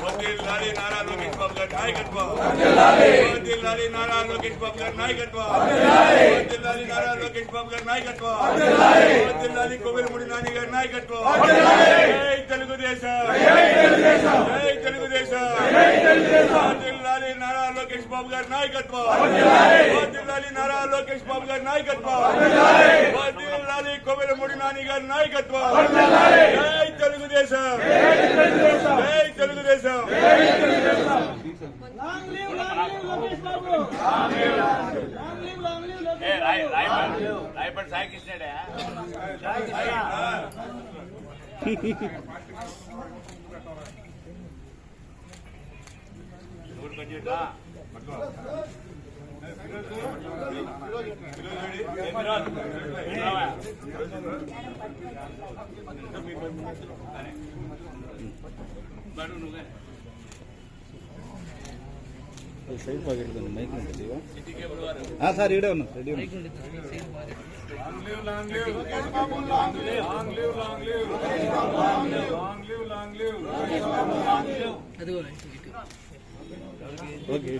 వర్ధిల్లాలి నారా లోకేష్ బాబు గారి నాయకత్వం వర్ధిల్లాలి నారా లోకేష్ బాబు గారి నాయకత్వం వర్ధిల్లాలి నారా లోకేష్ బాబు గారి నాయకత్వం వర్ధిల్లాలి కోవెలముడి నాని గారి నాయకత్వం జై తెలుగుదేశం జై తెలుగుదేశం వర్ధిల్లాలి నారా లోకేష్ బాబు గారి నాయకత్వం వర్ధిల్లాలి నారా లోకేష్ బాబు గారి నాయకత్వం వర్ధిల్లాలి కోవెలముడి నాని గారి నాయకత్వం. జై తెలుగుదేశం. జై Telugu Desam. long live long live Lokesh Babu long live long live Lokesh Babu Rayapadi Sai కృష్ణడే side pocket కొంచెం మైక్ ఉంటుంది సార్ ఈడే ఉన్నా రెడీ ఉన్నా ఓకే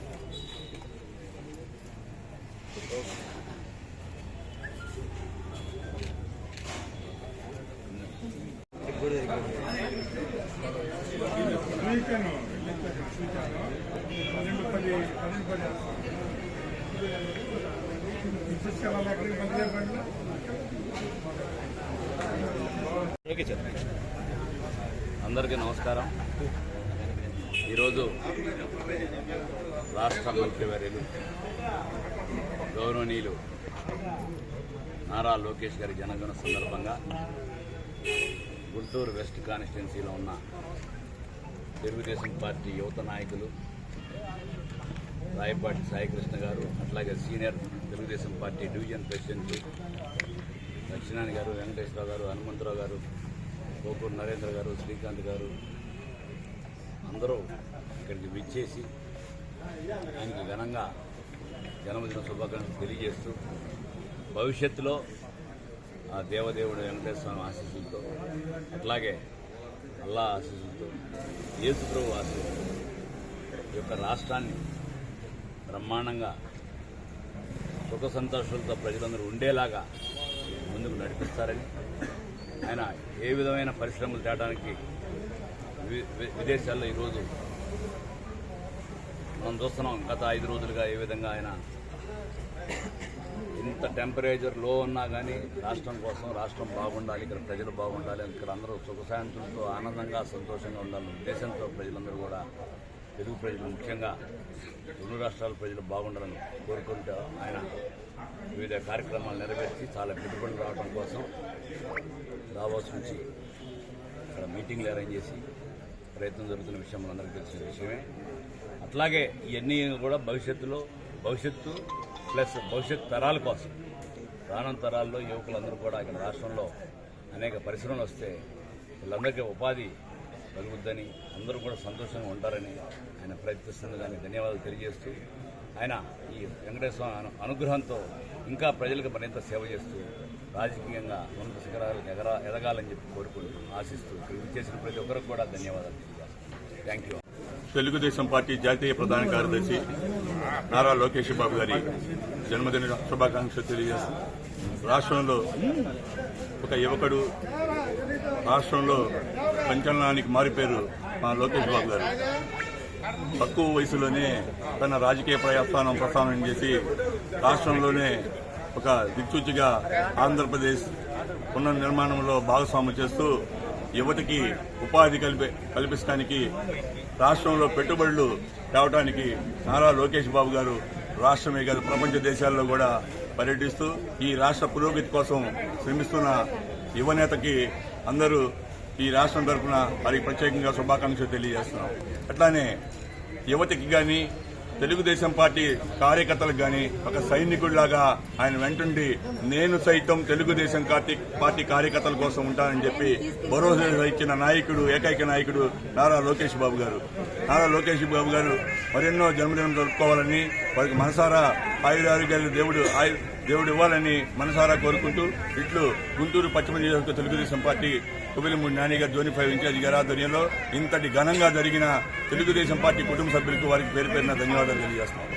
అందరికీ నమస్కారం. ఈరోజు రాష్ట్ర మంత్రివర్యులు గౌరవనీయులు నారా లోకేష్ గారి జనగణ సందర్భంగా గుంటూరు వెస్ట్ కాన్స్టిట్యున్సీలో ఉన్న తెలుగుదేశం పార్టీ యువత నాయకులు రాయపాటి సాయికృష్ణ గారు అట్లాగే senior Telugu Desam party division president Dakshinani garu Venkateswara Rao garu Hanumantharao గారు గోకూరు నరేంద్ర గారు శ్రీకాంత్ గారు అందరూ ఇక్కడికి విచ్చేసి ఆయనకి ఘనంగా జన్మదిన శుభాకాంక్షలు తెలియజేస్తూ భవిష్యత్తులో ఆ దేవదేవుడు వెంకటేశ్వర స్వామి ఆశీస్సులతో అట్లాగే అల్లా ఆశీస్సులతో యేసుప్రభు ఆశీస్సులతో ఈ యొక్క రాష్ట్రాన్ని బ్రహ్మాండంగా సుఖ సంతోషాలతో ప్రజలందరూ ఉండేలాగా ముందుకు నడిపిస్తారని ఆయన ఏ విధమైన పరిశ్రమలు తేడానికి విదేశాల్లో ఈరోజు మనం చూస్తున్నాం గత ఐదు రోజులుగా ఏ విధంగా ఆయన ఇంత టెంపరేచర్లో ఉన్నా కానీ రాష్ట్రం కోసం రాష్ట్రం బాగుండాలి ఇక్కడ ప్రజలు బాగుండాలి ఇక్కడ అందరూ సుఖశాంతులతో ఆనందంగా సంతోషంగా ఉండాలన్న ఉద్దేశంతో ప్రజలందరూ కూడా తెలుగు ప్రజలు ముఖ్యంగా రెండు రాష్ట్రాల ప్రజలు బాగుండాలని కోరుకుంటూ ఆయన వివిధ కార్యక్రమాలు నెరవేర్చి చాలా పెట్టుబడులు రావడం కోసం దావాస్ నుంచి అక్కడ మీటింగ్లు అరేంజ్ చేసి ప్రయత్నం జరుగుతున్న విషయం మనందరికీ తెలిసిన విషయమే. అట్లాగే ఇవన్నీ కూడా భవిష్యత్తులో భవిష్యత్తు ప్లస్ భవిష్యత్ తరాల కోసం రానున్న తరాల్లో యువకులందరూ కూడా ఇక్కడ రాష్ట్రంలో అనేక పరిశ్రమలు వస్తే వీళ్ళందరికీ ఉపాధి కలుగుద్దని అందరూ కూడా సంతోషంగా ఉంటారని ఆయన ప్రయత్నిస్తున్న దానికి ధన్యవాదాలు తెలియజేస్తూ ఆయన ఈ వెంకటేశ్వర అనుగ్రహంతో ఇంకా ప్రజలకు మరింత సేవ చేస్తూ రాజకీయంగా ఉన్నత శిఖరాలకు ఎగరా ఎదగాలని చెప్పి కోరుకుంటూ ఆశిస్తూ ఇక్కడ చేసిన ప్రతి ఒక్కరికి కూడా ధన్యవాదాలు తెలియజేస్తాను థ్యాంక్ యూ తెలుగుదేశం పార్టీ జాతీయ ప్రధాన కార్యదర్శి నారా లోకేష్ బాబు గారి జన్మదిన శుభాకాంక్షలు తెలియజేస్తూ రాష్ట్రంలో ఒక యువకుడు రాష్ట్రంలో సంచలనానికి మారిపోయారు మా లోకేష్ బాబు గారు. తక్కువ వయసులోనే తన రాజకీయ ప్రయాస్థానం ప్రస్థానం చేసి రాష్ట్రంలోనే ఒక దిక్సూచిగా ఆంధ్రప్రదేశ్ పునర్నిర్మాణంలో భాగస్వామ్యం చేస్తూ యువతకి ఉపాధి కల్పి కల్పించడానికి రాష్ట్రంలో పెట్టుబడులు తేవడానికి నారా లోకేష్ బాబు గారు రాష్ట్రమే కాదు ప్రపంచ దేశాల్లో కూడా పర్యటిస్తూ ఈ రాష్ట్ర పురోగతి కోసం శ్రమిస్తున్న యువనేతకి అందరూ ఈ రాష్ట్రం తరఫున వారికి ప్రత్యేకంగా శుభాకాంక్షలు తెలియజేస్తున్నాం. అట్లానే యువతికి కానీ తెలుగుదేశం పార్టీ కార్యకర్తలకు కానీ ఒక సైనికుడిలాగా ఆయన వెంటుండి నేను సైతం తెలుగుదేశం పార్టీ పార్టీ కార్యకర్తల కోసం ఉంటానని చెప్పి భరోసా ఇచ్చిన నాయకుడు ఏకైక నాయకుడు నారా లోకేష్ బాబు గారు. నారా లోకేష్ బాబు గారు మరెన్నో జన్మదినం జరుపుకోవాలని వారికి మనసారా ఆయురారోగ్యాలు దేవుడు ఆయు దేవుడు ఇవ్వాలని మనసారా కోరుకుంటూ ఇట్లు గుంటూరు పశ్చిమ నియోజకవర్గ తెలుగుదేశం పార్టీ కుబిలిమూడి నాని గారు జోని ఫైవ్ ఇన్ఛార్జ్ గారి ఆధ్వర్యంలో ఇంతటి ఘనంగా జరిగిన తెలుగుదేశం పార్టీ కుటుంబ సభ్యులకు వారికి పేరు పేరున ధన్యవాదాలు తెలియజేస్తున్నాం.